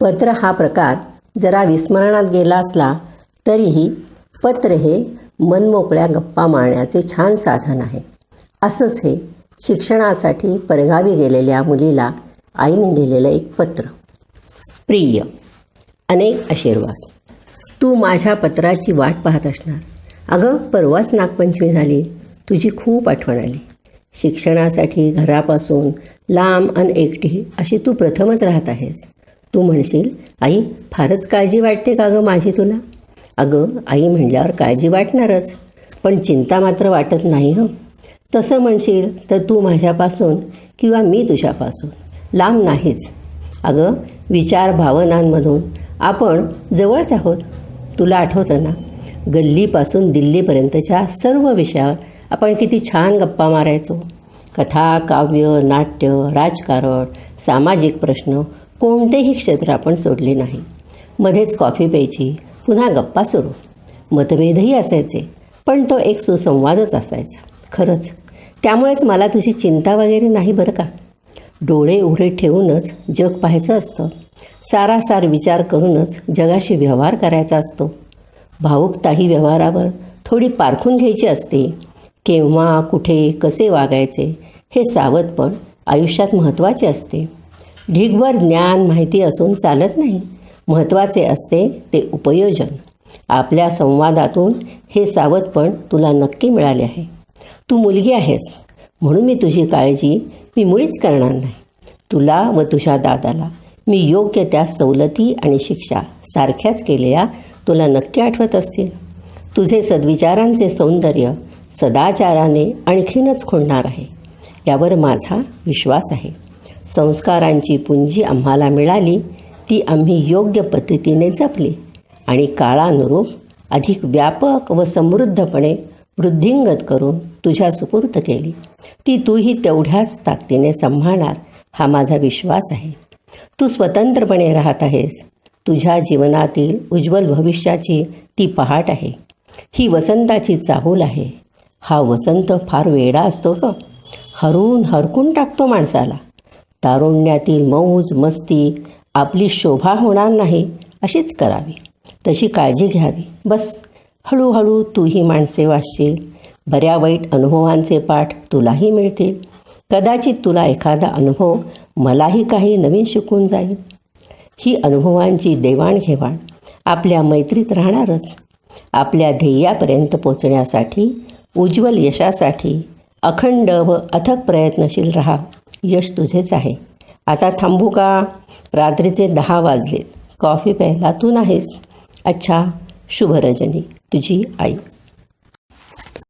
पत्र हा प्रकार जरा विस्मरणात गेला असला तरीही पत्र हे मनमोकळ्या गप्पा मारण्याचे छान साधन आहे. असंच हे शिक्षणासाठी परगावी गेलेल्या मुलीला आईने लिहिलेलं एक पत्र. प्रिय अनेक आशीर्वाद. तू माझ्या पत्राची वाट पाहत असणार. अगं परवाच नागपंचमी झाली. तुझी खूप आठवण आली. शिक्षणासाठी घरापासून लांब अन एकटी अशी तू प्रथमच राहत आहेस. तू म्हणशील आई फारच काळजी वाटते का गं माझी तुला? अगं आई म्हणल्यावर काळजी वाटणारच पण चिंता मात्र वाटत नाही हं. तसं म्हणशील तर तू माझ्यापासून किंवा मी तुझ्यापासून लांब नाहीच अगं विचार भावनांमधून आपण जवळच आहोत. तुला आठवतं ना गल्लीपासून दिल्लीपर्यंतच्या सर्व विषयावर आपण किती छान गप्पा मारायचो. कथा काव्य नाट्य राजकारण सामाजिक प्रश्न कोणतेही क्षेत्र आपण सोडले नाही. मध्येच कॉफी प्यायची पुन्हा गप्पा सुरू. मतभेदही असायचे पण तो एक सुसंवादच असायचा. खरंच त्यामुळेच मला तुझी चिंता वगैरे नाही बरं का? डोळे उघडे ठेवूनच जग पाहायचं असतं. सारासार विचार करूनच जगाशी व्यवहार करायचा असतो. भावुकताही व्यवहारावर थोडी पारखून घ्यायची असते. केव्हा कुठे कसे वागायचे हे सावधपण आयुष्यात महत्त्वाचे असते. ढिगभर ज्ञान माहिती असून चालत नाही. महत्त्वाचे असते ते उपयोजन. आपल्या संवादातून हे सावधपण तुला नक्की मिळाले आहे. तू मुलगी आहेस. म्हणून मी तुझी काळजी मी मुळीच करणार नाही. तुला व तुझ्या दादाला मी योग्य त्या सवलती आणि शिक्षा सारख्याच केलेल्या तुला नक्की आठवत असतील. तुझे सद्विचारांचे सौंदर्य सदाचाराने आणखीनच खुणणार आहे. यावर माझा विश्वास आहे. संस्कारांची पुंजी आम्हाला मिळाली ती आम्ही योग्य पद्धतीने जपली. आणि काळानुरूप अधिक व्यापक व समृद्धपणे वृद्धिंगत करून तुझ्या सुपूर्त केली. ती तूही तेवढ्याच ताकदीने सांभाळणार हा माझा विश्वास आहे. तू स्वतंत्रपणे राहत आहेस. तुझ्या जीवनातील उज्ज्वल भविष्याची ती पहाट आहे. ही वसंताची चाहूल आहे. हा वसंत फार वेडा असतो का हरून हरकून टाकतो माणसाला. तारुण्यातील मौज मस्ती आपली शोभा होणार नाही अशीच करावी. तशी काळजी घ्यावी. बस हळूहळू तूही माणसे वाचशील. बऱ्या वाईट अनुभवांचे पाठ तुलाही मिळतील. कदाचित तुला एखादा अनुभव मलाही काही नवीन शिकून जाईल. ही अनुभवांची देवाणघेवाण आपल्या मैत्रीत राहणारच. आपल्या ध्येयापर्यंत पोचण्यासाठी उज्ज्वल यशासाठी अखंड व अथक प्रयत्नशील राहा यश तुझेच आहे. आता थांबू का? रात्रीचे दहा वाजलेत. कॉफी प्यायला तू नाहीस. अच्छा शुभ रजनी तुझी आई.